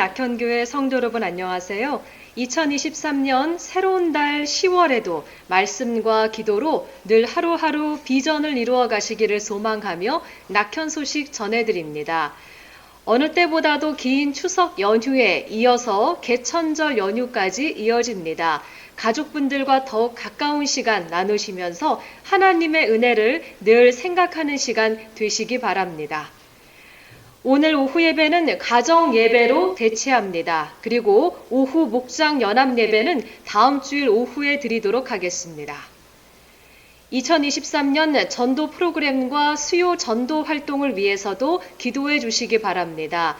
낙현교회 성도 여러분 안녕하세요. 2023년 새로운 달 10월에도 말씀과 기도로 늘 하루하루 비전을 이루어 가시기를 소망하며 낙현 소식 전해드립니다. 어느 때보다도 긴 추석 연휴에 이어서 개천절 연휴까지 이어집니다. 가족분들과 더욱 가까운 시간 나누시면서 하나님의 은혜를 늘 생각하는 시간 되시기 바랍니다. 오늘 오후 예배는 가정 예배로 대체합니다. 그리고 오후 목장 연합 예배는 다음 주일 오후에 드리도록 하겠습니다. 2023년 전도 프로그램과 수요 전도 활동을 위해서도 기도해 주시기 바랍니다.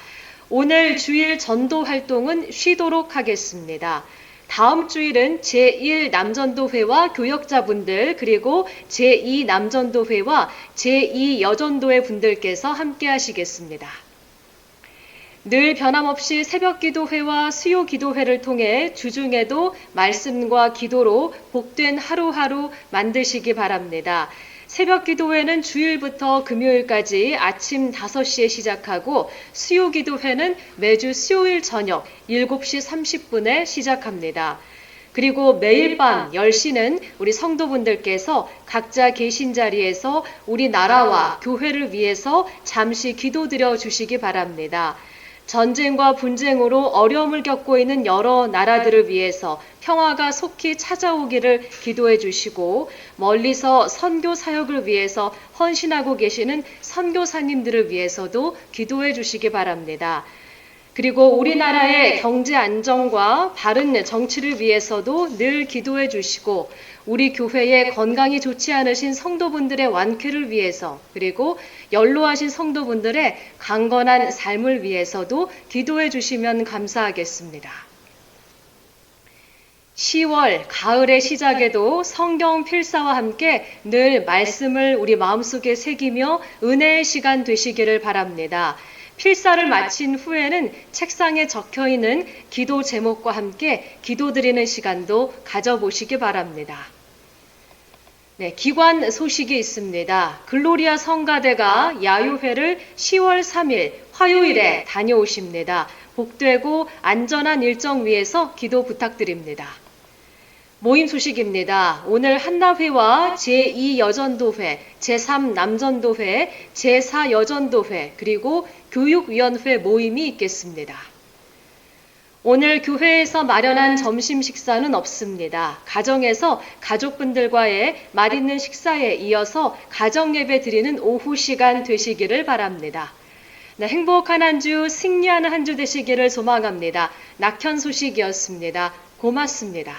오늘 주일 전도 활동은 쉬도록 하겠습니다. 다음 주일은 제1 남전도회와 교역자분들 그리고 제2 남전도회와 제2 여전도회 분들께서 함께 하시겠습니다. 늘 변함없이 새벽 기도회와 수요 기도회를 통해 주중에도 말씀과 기도로 복된 하루하루 만드시기 바랍니다. 새벽 기도회는 주일부터 금요일까지 아침 5시에 시작하고 수요 기도회는 매주 수요일 저녁 7시 30분에 시작합니다. 그리고 매일 밤 10시는 우리 성도분들께서 각자 계신 자리에서 우리 나라와 교회를 위해서 잠시 기도드려 주시기 바랍니다. 전쟁과 분쟁으로 어려움을 겪고 있는 여러 나라들을 위해서 평화가 속히 찾아오기를 기도해 주시고 멀리서 선교 사역을 위해서 헌신하고 계시는 선교사님들을 위해서도 기도해 주시기 바랍니다. 그리고 우리나라의 경제 안정과 바른 정치를 위해서도 늘 기도해 주시고 우리 교회의 건강이 좋지 않으신 성도분들의 완쾌를 위해서 그리고 연로하신 성도분들의 강건한 삶을 위해서도 기도해 주시면 감사하겠습니다. 10월 가을의 시작에도 성경 필사와 함께 늘 말씀을 우리 마음속에 새기며 은혜의 시간 되시기를 바랍니다. 필사를 마친 후에는 책상에 적혀 있는 기도 제목과 함께 기도 드리는 시간도 가져보시기 바랍니다. 네, 기관 소식이 있습니다. 글로리아 성가대가 야유회를 10월 3일 화요일에 다녀오십니다. 복되고 안전한 일정 위해서 기도 부탁드립니다. 모임 소식입니다. 오늘 한나회와 제2 여전도회, 제3 남전도회, 제4 여전도회, 그리고 교육위원회 모임이 있겠습니다. 오늘 교회에서 마련한 점심 식사는 없습니다. 가정에서 가족분들과의 맛있는 식사에 이어서 가정 예배 드리는 오후 시간 되시기를 바랍니다. 네, 행복한 한 주, 승리하는 한 주 되시기를 소망합니다. 낙현 소식이었습니다. 고맙습니다.